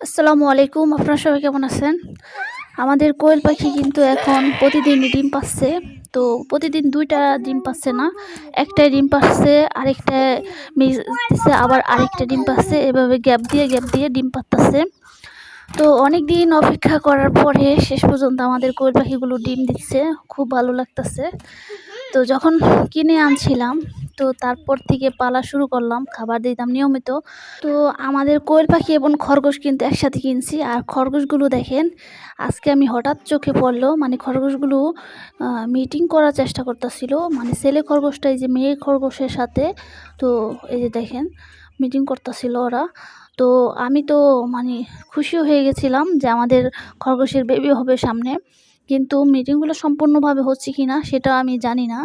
আসসালামু আলাইকুম, আপনারা সবাই কেমন আছেন? আমাদের কোয়েল পাখি কিন্তু এখন প্রতিদিন ডিম পাচ্ছে। তো প্রতিদিন দুইটা ডিম পাচ্ছে না, একটাই ডিম পাচ্ছে, আরেকটা মিস দিচ্ছে আবার আরেকটা ডিম পাচ্ছে। এভাবে গ্যাপ দিয়ে গ্যাপ দিয়ে ডিম পাচ্ছে তো অনেক দিন অপেক্ষা করার পরে শেষ পর্যন্ত আমাদের কোয়েল পাখিগুলো ডিম দিচ্ছে, খুব ভালো লাগতেছে। তো যখন কিনে আনছিলাম তো তারপর থেকে পালা শুরু করলাম, খাবার দিতাম নিয়মিত। তো আমাদের কোয়েল পাখি এবং খরগোশ কিন্তু একসাথে কিনছি, আর খরগোশগুলো দেখেন, আজকে আমি হঠাৎ চোখে পড়ল মানে খরগোশগুলো মিটিং করার চেষ্টা করতেছিল মানে ছেলে খরগোশটা এই যে মেয়ে খরগোশের সাথে, তো এই যে দেখেন মিটিং করতেছিল ওরা। তো আমি তো মানে খুশিও হয়ে গেছিলাম যে আমাদের খরগোশের বেবি হবে সামনে। কিন্তু মিটিংগুলো সম্পূর্ণভাবে হচ্ছে কি না সেটা আমি জানি না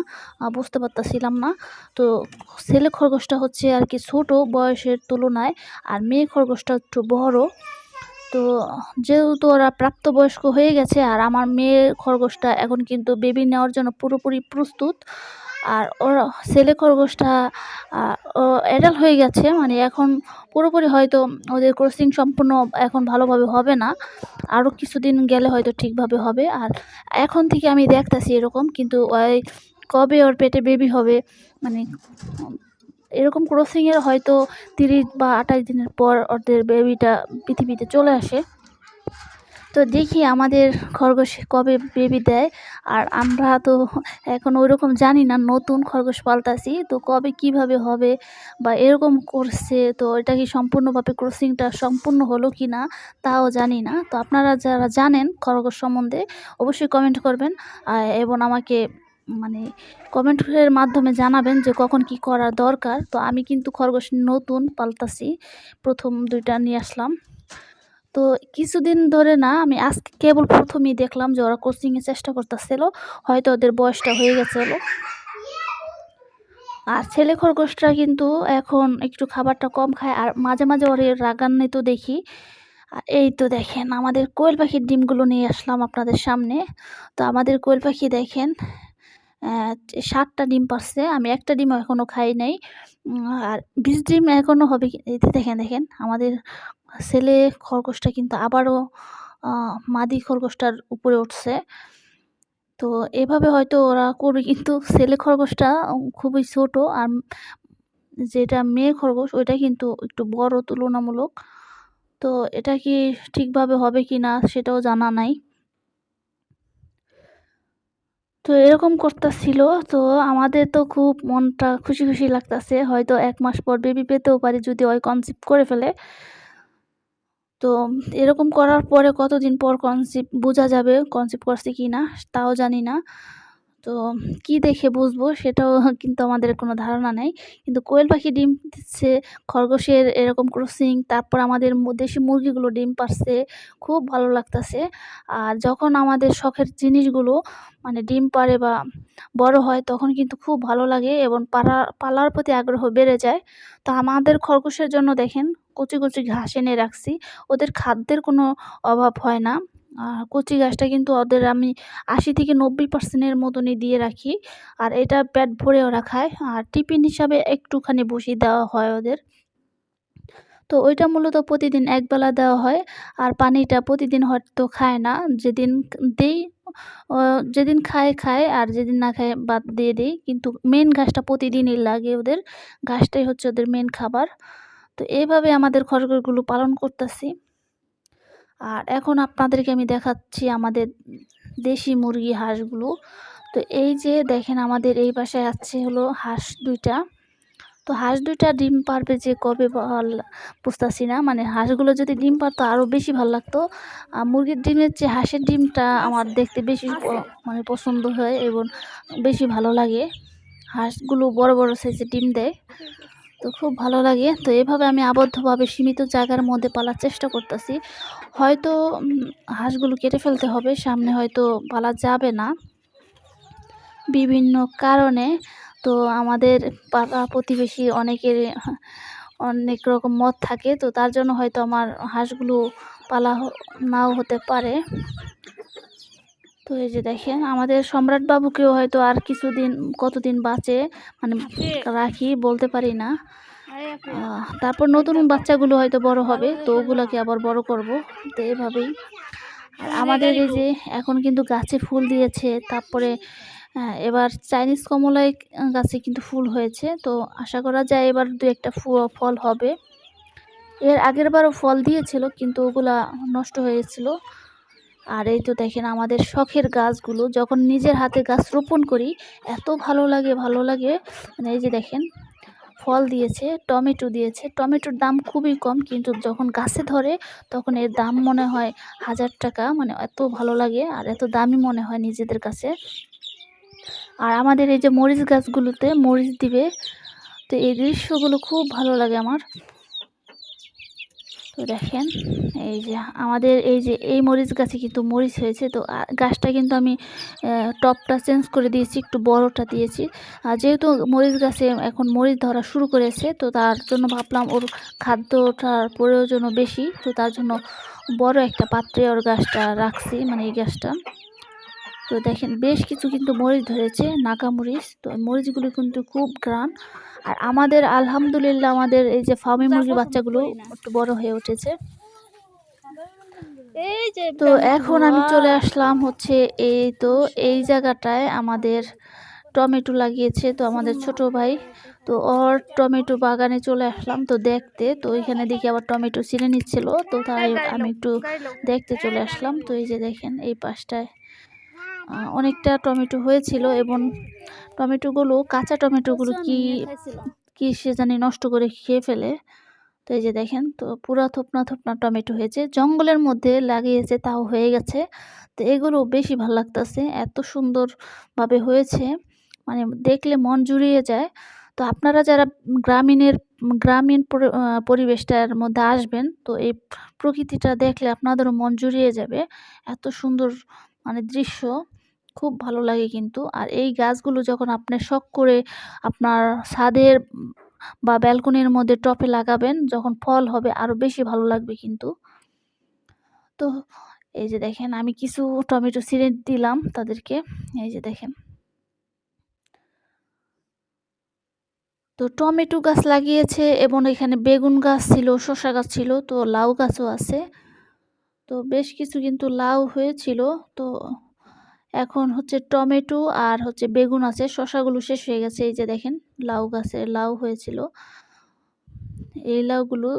বুঝতে পারতেছিলাম না। তো ছেলে খরগোশটা হচ্ছে আর কি ছোটো বয়সের তুলনায় আর মেয়ে খরগোশটা একটু বড়। তো যেহেতু ওরা প্রাপ্তবয়স্ক হয়ে গেছে আর আমার মেয়ে খরগোশটা এখন কিন্তু বেবি নেওয়ার জন্য পুরোপুরি প্রস্তুত আর ওর ছেলে খরগোশটা ও অ্যাডাল্ট হয়ে গেছে মানে এখন পুরোপুরি হয়তো ওদের ক্রসিং সম্পূর্ণ এখন ভালোভাবে হবে না। আরও কিছুদিন গেলে হয়তো ঠিকভাবে হবে। আর এখন থেকে আমি দেখতেছি এরকম, কিন্তু ওই কবে ওর পেটে বেবি হবে মানে এরকম ক্রসিংয়ের হয়তো তিরিশ বা আঠাশ দিনের পর ওদের বেবিটা পৃথিবীতে চলে আসে। তো দেখি আমাদের খরগোশ কবে বেবি দেয়। আর আমরা তো এখন ওই রকম জানি না, নতুন খরগোশ পাল্টাছি তো কবে কীভাবে হবে বা এরকম করছে, তো এটা কি সম্পূর্ণভাবে ক্রসিংটা সম্পূর্ণ হলো কি না তাও জানি না। তো আপনারা যারা জানেন খরগোশ সম্বন্ধে, অবশ্যই কমেন্ট করবেন এবং আমাকে মানে কমেন্টের মাধ্যমে জানাবেন যে কখন কি করা দরকার। তো আমি কিন্তু খরগোশ নতুন পাল্টাছি প্রথম দুইটা নিয়ে আসলাম। তো কিছুদিন ধরে না আমি আজকে কেবল প্রথমেই দেখলাম যে ওরা কোচিংয়ের চেষ্টা করতেছিল, হয়তো ওদের বয়সটা হয়ে গেছিল। আর ছেলে খরগোশটা কিন্তু এখন একটু খাবারটা কম খায়, আর মাঝে মাঝে ওর রাগান্বিত দেখি। আর এই তো দেখেন আমাদের কোয়েল পাখির ডিমগুলো নিয়ে আসলাম আপনাদের সামনে। তো আমাদের কোয়েল পাখি দেখেন সাতটা ডিম পারছে। আমি একটা ডিম এখনও খাই নাই। আর বিশ ডিম এখনও হবে এতে দেখেন দেখেন, আমাদের ছেলে খরগোশটা কিন্তু আবারও মাদি খরগোশটার উপরে উঠছে। তো এভাবে হয়তো ওরা করবে, কিন্তু ছেলে খরগোশটা খুবই ছোট আর যেটা মেয়ে খরগোশ, ওইটা কিন্তু একটু বড় তুলনামূলক। তো এটা কি ঠিকভাবে হবে কি না সেটাও জানা নাই। তো এরকম করতেছিল। তো আমাদের তো খুব মনটা খুশি খুশি লাগতেছে। হয়তো এক মাস পর বেবি পেতেও পারি যদি ওই কনসিপ্ট করে ফেলে। তো এরকম করার পরে কতদিন পর কনসিপ্ট বোঝা যাবে কনসিপ্ট করছে কি না তাও জানি না। তো কি দেখে বুঝব সেটাও কিন্তু আমাদের কোনো ধারণা নেই। কিন্তু কোয়েল পাখি ডিম দিচ্ছে, খরগোশের এরকম ক্রসিং তারপর আমাদের দেশি মুরগিগুলো ডিম পারছে খুব ভালো লাগতেছে। আর যখন আমাদের শখের জিনিসগুলো মানে ডিম পারে বা বড় হয় তখন কিন্তু খুব ভালো লাগে এবং পাড়া, পালার প্রতি আগ্রহ বেড়ে যায়। তো আমাদের খরগোশের জন্য দেখেন, কচি কচি ঘাস এনে রাখছি। ওদের খাদ্যের কোনো অভাব হয় না। কচি গাছটা কিন্তু ওদের আমি আশি থেকে নব্বই পার্সেন্টের মতনই দিয়ে রাখি। আর এটা পেট ভরে ওরা খায় আর টিফিন হিসাবে একটুখানি বসিয়ে দেওয়া হয় ওদের। তো ওইটা মূলত প্রতিদিন একবেলা দেওয়া হয়। আর পানিটা প্রতিদিন হয়তো খায় না। যেদিন দিই যেদিন খায় খায়। আর যেদিন না খায় বাদ দিয়ে দিই। কিন্তু মেন ঘাসটা প্রতিদিনই লাগে ওদের। ঘাসটাই হচ্ছে ওদের মেন খাবার। তো এইভাবে আমাদের খরগোশগুলো পালন করতেছি। আর এখন আপনাদেরকে আমি দেখাচ্ছি আমাদের দেশি মুরগি হাঁসগুলো। তো এই যে দেখেন আমাদের এই বাসায় আছে হলো হাঁস দুইটা। তো হাঁস দুইটা ডিম পারবে যে কবে বুঝতেছি না। মানে হাঁসগুলো যদি ডিম পারতো আরও বেশি ভালো লাগতো। আর মুরগির ডিমের চেয়ে হাঁসের ডিমটা আমার দেখতে বেশি মানে পছন্দ হয় এবং বেশি ভালো লাগে। হাঁসগুলো বড় বড় সাইজে ডিম দেয়। তো খুব ভালো লাগে। তো এভাবে আমি আবদ্ধভাবে সীমিত জায়গার মধ্যে পালার চেষ্টা করতেছি। হয়তো হাঁসগুলো কেটে ফেলতে হবে সামনে হয়তো পালা যাবে না। বিভিন্ন কারণে তো আমাদের পাড়া প্রতিবেশী অনেকের অনেক রকম মত থাকে তো তার জন্য হয়তো আমার হাঁসগুলো পালা নাও হতে পারে। তো এই যে দেখেন আমাদের সম্রাট বাবুকেও হয়তো আর কিছুদিন কতদিন বাঁচে মানে রাখি বলতে পারি না। তারপর নতুন বাচ্চাগুলো হয়তো বড় হবে, তো ওগুলোকে আবার বড় করব। তো এভাবেই। আর আমাদের এই যে এখন কিন্তু গাছে ফুল দিয়েছে, তারপরে এবার চাইনিজ কমলায় গাছে কিন্তু ফুল হয়েছে। তো আশা করা যায় এবার দু একটা ফল হবে। এর আগের বারও ফল দিয়েছিল, কিন্তু ওগুলা নষ্ট হয়েছিল। আর এই তো দেখেন আমাদের শখের গাছগুলো, যখন নিজের হাতে গাছ রোপণ করি, এত ভালো লাগে ভালো লাগে। মানে এই যে দেখেন ফল দিয়েছে, টমেটো দিয়েছে। টমেটোর দাম খুবই কম, কিন্তু যখন গাছে ধরে তখন এর দাম মনে হয় হাজার টাকা মানে এত ভালো লাগে আর এত দামি মনে হয় নিজেদের কাছে। আর আমাদের এই যে মরিচ গাছগুলোতে মরিচ দিবে, তো এই দৃশ্যগুলো খুব ভালো লাগে আমার। দেখেন, এই যে আমাদের এই যে, এই মরিচ গাছে কিন্তু মরিচ হয়েছে। তো গাছটা কিন্তু আমি টপটা চেঞ্জ করে দিয়েছি, একটু বড়টা দিয়েছি। আর যেহেতু মরিচ গাছে এখন মরিচ ধরা শুরু করেছে, তো তার জন্য ভাবলাম ওর খাদ্যটার প্রয়োজনও বেশি। তো তার জন্য বড় একটা পাত্রে ওর গাছটা রাখছি মানে এই গাছটা। তো দেখেন, বেশ কিছু কিন্তু মরিচ ধরেছে, নাকা মরিচ। তো মরিচগুলো কিন্তু খুব গ্রান আর আমাদের আলহামদুলিল্লাহ আমাদের এই যে ফার্মি মুরগির বাচ্চাগুলো একটু বড় হয়ে উঠেছে। এই যে তো এখন আমি চলে আসলাম হচ্ছে এই তো এই জায়গাটায় আমাদের টমেটো লাগিয়েছে তো আমাদের ছোট ভাই। তো ওর টমেটো বাগানে চলে আসলাম তো দেখতে। তো এখানে দেখি আবার টমেটো ছিঁড়ে নিচ্ছিল। তো তাই আমি একটু দেখতে চলে আসলাম। তো এই যে দেখেন এই পাশটায়। অনেকটা টমেটো হয়েছিল এবং টমেটোগুলো কাঁচা টমেটোগুলো কি কি সে জানি নষ্ট করে খেয়ে ফেলে। তো এই যে দেখেন তো পুরা থোপনা থোপনা টমেটো হয়েছে। জঙ্গলের মধ্যে লাগিয়েছে তাও হয়ে গেছে। তো এগুলো বেশি ভালো লাগতেছে এত সুন্দরভাবে হয়েছে। মানে দেখলে মন জুড়িয়ে যায়। তো আপনারা যারা গ্রামীণের গ্রামীণ পরিবেশটার মধ্যে আসবেন তো এই প্রকৃতিটা দেখলে আপনাদেরও মন জুড়িয়ে যাবে। এত সুন্দর মানে দৃশ্য। খুব ভালো লাগে কিন্তু। আর এই গাছগুলো যখন আপনি শখ করে আপনার ছাদের বা ব্যালকনির মধ্যে টপে লাগাবেন, যখন ফল হবে আরও বেশি ভালো লাগবে কিন্তু। তো এই যে দেখেন, আমি কিছু টমেটো ছিঁড়ে দিলাম তাদেরকে। এই যে দেখেন। তো টমেটো গাছ লাগিয়েছে এবং এখানে বেগুন গাছ ছিল, শসা গাছ ছিল, তো লাউ গাছও আছে। তো বেশ কিছু কিন্তু লাউ হয়েছিল। তো এখন হচ্ছে টমেটো আর হচ্ছে বেগুন আছে, শসাগুলো শেষ হয়ে গেছে, এই যে দেখেন লাউ গাছে লাউ হয়েছিল। এই লাউগুলো,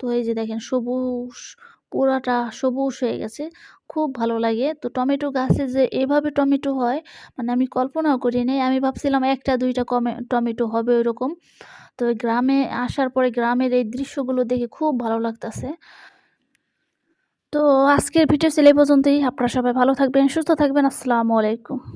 তো এই যে দেখেন সবুজ, পুরাটা সবুজ হয়ে গেছে, খুব ভালো লাগে। তো টমেটো গাছে যে এভাবে টমেটো হয় মানে আমি কল্পনাও করি নাই, আমি ভাবছিলাম একটা দুইটা কমে, টমেটো হবে ওইরকম। তো গ্রামে আসার পরে গ্রামের এই দৃশ্যগুলো দেখে খুব ভালো লাগতাছে। তো আজকের ভিডিও এই পর্যন্তই। আপনারা সবাই ভালো থাকবেন সুস্থ থাকবেন। আসসালামু আলাইকুম।